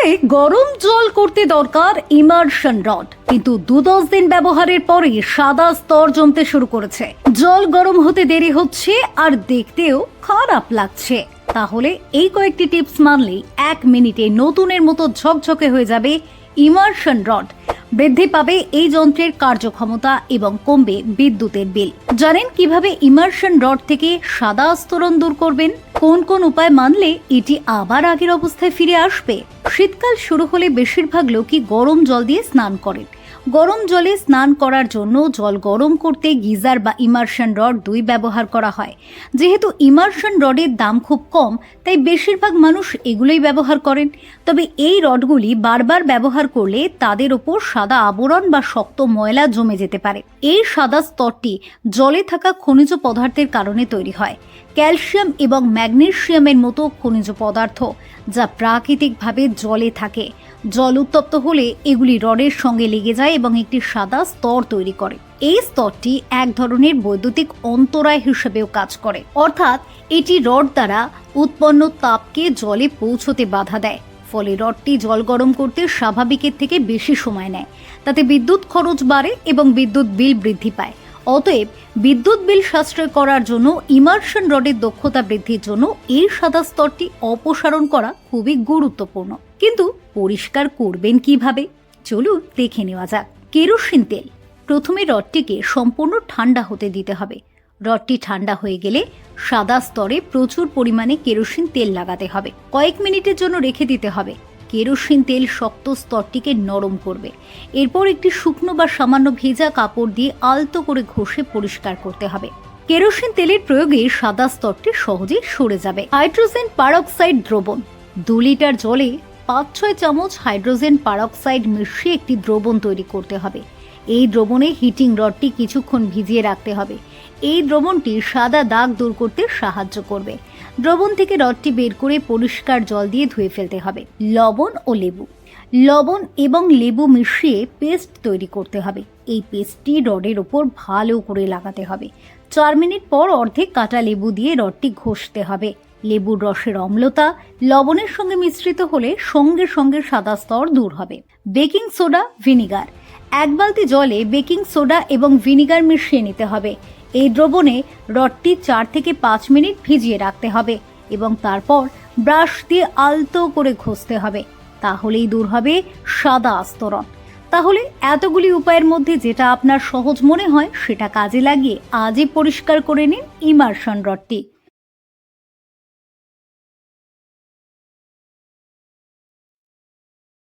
করতে গরম জল করতে দরকার ইমার্শন রড কিন্তু দু দশ দিন ব্যবহারের পরে সাদা স্তর জমতে শুরু করেছে। জল গরম হতে দেরি হচ্ছে আর দেখতেও খারাপ লাগছে। তাহলে এই কয়েকটি টিপস মানলেই এক মিনিটে নতুনের মতো ঝকঝকে হয়ে যাবে ইমার্শন রড বৃদ্ধি পাবে এই যন্ত্রের কার্যক্ষমতা এবং কমবে বিদ্যুতের বিল। জানেন কীভাবে ইমার্শন রড থেকে সাদা আস্তরণ দূর করবেন? কোন কোন উপায় মানলে এটি আবার আগের অবস্থায় ফিরে আসবে? শীতকাল শুরু হলে বেশিরভাগ লোকই গরম জল দিয়ে স্নান করেন। গরম জলে স্নান করার জন্য জল গরম করতে গিজার বা ইমার্শন রড দুই ব্যবহার করা হয়। যেহেতু ইমার্শন রডের দাম খুব কম, তাই বেশিরভাগ মানুষ এগুলোই ব্যবহার করেন। তবে এই রডগুলি বারবার ব্যবহার করলে তাদের ওপর সাদা আবরণ বা শক্ত ময়লা জমে যেতে পারে। এই সাদা স্তরটি জলে থাকা খনিজ পদার্থের কারণে তৈরি হয়। ক্যালসিয়াম এবং ম্যাগনেশিয়ামের মতো খনিজ পদার্থ, যা প্রাকৃতিকভাবে জলে থাকে। জল উত্তপ্ত হলে এগুলি রডের সঙ্গে লেগে যায় এবং একটি সাদা স্তর তৈরি করে। এই স্তরটি এক ধরনের বৈদ্যুতিক অন্তরায় হিসেবেও কাজ করে। অর্থাৎ এটি রড দ্বারা উৎপন্ন তাপকে জলে পৌঁছতে বাধা দেয়। ফলে রডটি জল গরম করতে স্বাভাবিকের থেকে বেশি সময় নেয়। তাতে বিদ্যুৎ খরচ বাড়ে এবং বিদ্যুৎ বিল বৃদ্ধি পায়। অতএব বিদ্যুৎ বিল সাশ্রয় করার জন্য ইমার্শন রডের দক্ষতা বৃদ্ধির জন্য এই সাদা স্তরটি অপসারণ করা খুবই গুরুত্বপূর্ণ। কিন্তু পরিষ্কার করবেন কীভাবে? চলুন দেখে নেওয়া যাক। কেরোসিন তেল। প্রথমে রডটিকে সম্পূর্ণ ঠান্ডা হতে দিতে হবে। রডটি ঠান্ডা হয়ে গেলে সাদা স্তরে প্রচুর পরিমাণে কেরোসিন তেল লাগাতে হবে। কয়েক মিনিটের জন্য রেখে দিতে হবে। কেরোসিন তেল শক্ত স্তরটিকে নরম করবে। এরপর একটি শুকনো বা সামান্য ভেজা কাপড় দিয়ে আলতো করে ঘষে পরিষ্কার করতে হবে। কেরোসিন তেলের প্রয়োগে সাদা স্তরটি সহজেই সরে যাবে। হাইড্রোজেন পারক্সাইড দ্রবণ। দু লিটার জলে পাঁচ ছয় চামচ হাইড্রোজেন পারক্সাইড মিশিয়ে একটি দ্রবণ তৈরি করতে হবে। এই দ্রবণে হিটিং রডটি কিছুক্ষণ ভিজিয়ে রাখতে হবে। এই দ্রবণটি সাদা দাগ দূর করতে সাহায্য করবে। দ্রবণ থেকে রডটি বের করে পরিষ্কার জল দিয়ে ধুয়ে ফেলতে হবে। লবণ ও লেবু। লবণ এবং লেবু মিশিয়ে পেস্ট তৈরি করতে হবে। এই পেস্টটি রডের ওপর ভালো করে লাগাতে হবে। চার মিনিট পর অর্ধেক কাটা লেবু দিয়ে রডটি ঘষতে হবে। লেবুর রসের অম্লতা লবণের সঙ্গে মিশ্রিত হলে সঙ্গে সঙ্গে সাদা স্তর দূর হবে। Baking soda, vinegar. এক বালতি জলে বেকিং সোডা এবং ভিনিগার মিশিয়ে নিতে হবে। এই দ্রবণে রডটি চার থেকে পাঁচ মিনিট ভিজিয়ে রাখতে হবে এবং তারপর ব্রাশ দিয়ে আলতো করে ঘষতে হবে। তাহলেই দূর হবে সাদা আস্তরণ। তাহলে এতগুলি উপায়ের মধ্যে যেটা আপনার সহজ মনে হয় সেটা কাজে লাগিয়ে আজই পরিষ্কার করে নিন ইমার্শন রডটি।